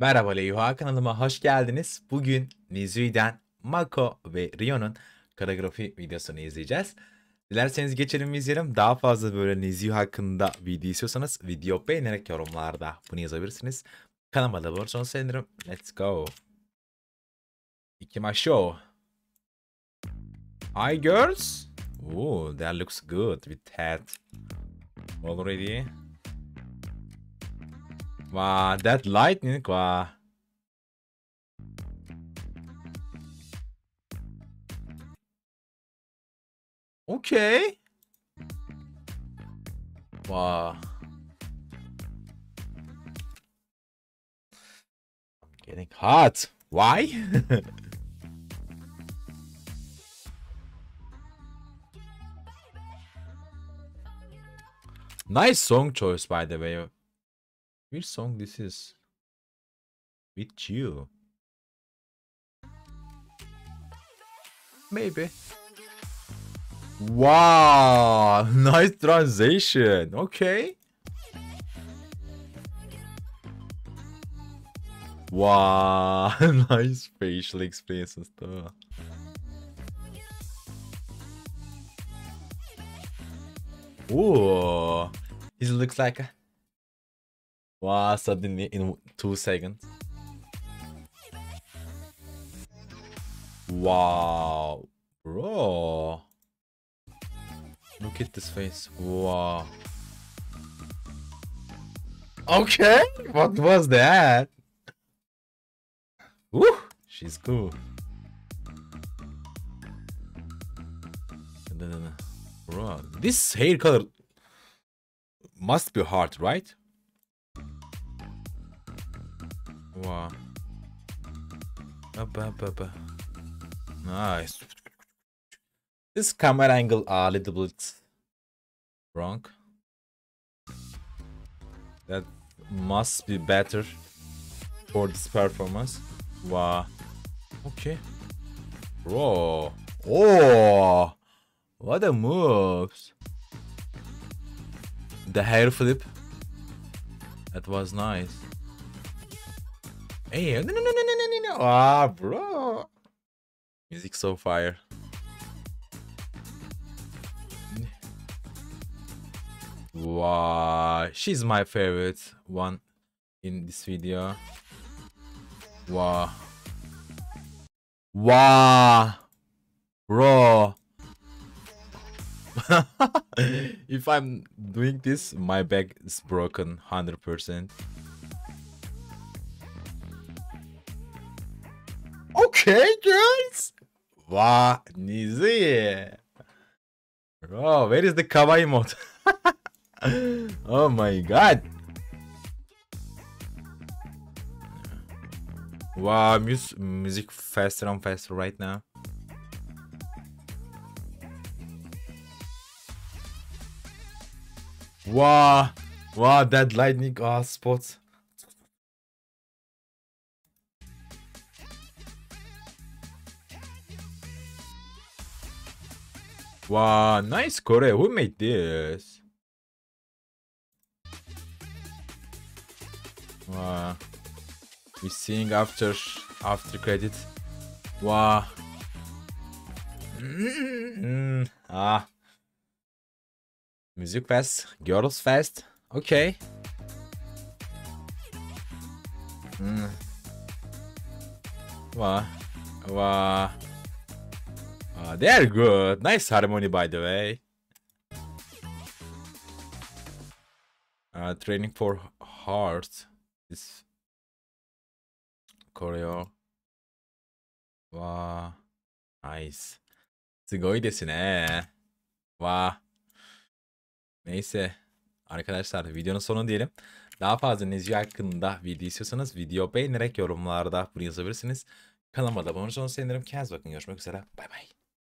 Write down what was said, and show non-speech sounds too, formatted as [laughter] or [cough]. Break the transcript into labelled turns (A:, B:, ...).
A: Merhaba Leyha kanalıma hoş geldiniz. Bugün Nizui'den Mako ve Rio'nun koreografi videosunu izleyeceğiz. Dilerseniz geçelim izleyelim. Daha fazla böyle Nizui hakkında video istiyorsanız video beğenerek yorumlarda bunu yazabilirsiniz. Kanalıma da olursanız sevinirim. Let's go. Ikimasho. Hi girls. Ooh, that looks good with that already. Wow, that er lightning, wow. Okay. Wow. I'm getting hot. Why? [laughs] nice song choice, by the way. Which song this is? With you. Maybe. Wow, [laughs] nice transition. Okay. Wow, [laughs] nice facial expressions though. Ooh, he looks like a Wow, suddenly in two seconds. Wow, bro. Look at this face. Wow. Okay, what was that? Woo, she's cool. Bro, this hair color must be hard, right? Wow. Up, up, up. Nice. This camera angle a little bit wrong. That must be better for this performance. Wow. Okay. Bro. Oh. What a moves. The hair flip. That was nice. Hey, no, no, no, no, no, no, no. Ah, bro. Music so fire. Wow, she's my favorite one in this video. Wow. Wow. Bro. [laughs] if I'm doing this, my back is broken 100%. Wow, Nizi. Bro, where is the kawaii mode? [laughs] oh my god. Wow, mus music faster and faster right now. Wow, wow, that lightning ah, oh, spot. Wow, nice Kore. Who made this? Wow. We seeing after after credit. Wow. Mm, ah. Music fest, girls fest. Okay. Mm. Wow. Wow. Uh, they are good. Nice harmony, by the way. Uh, training for heart. This choreo. わー。ナイス。すごいですね。わー。Neyse. Arkadaşlar videonun sonu diyelim. Daha fazla Nezih hakkında video istiyorsanız video beğenerek yorumlarda bunu yazabilirsiniz. Kanalıma da abone olursanız sevinirim. Kendinize bakın. Görüşmek üzere. Bay bay.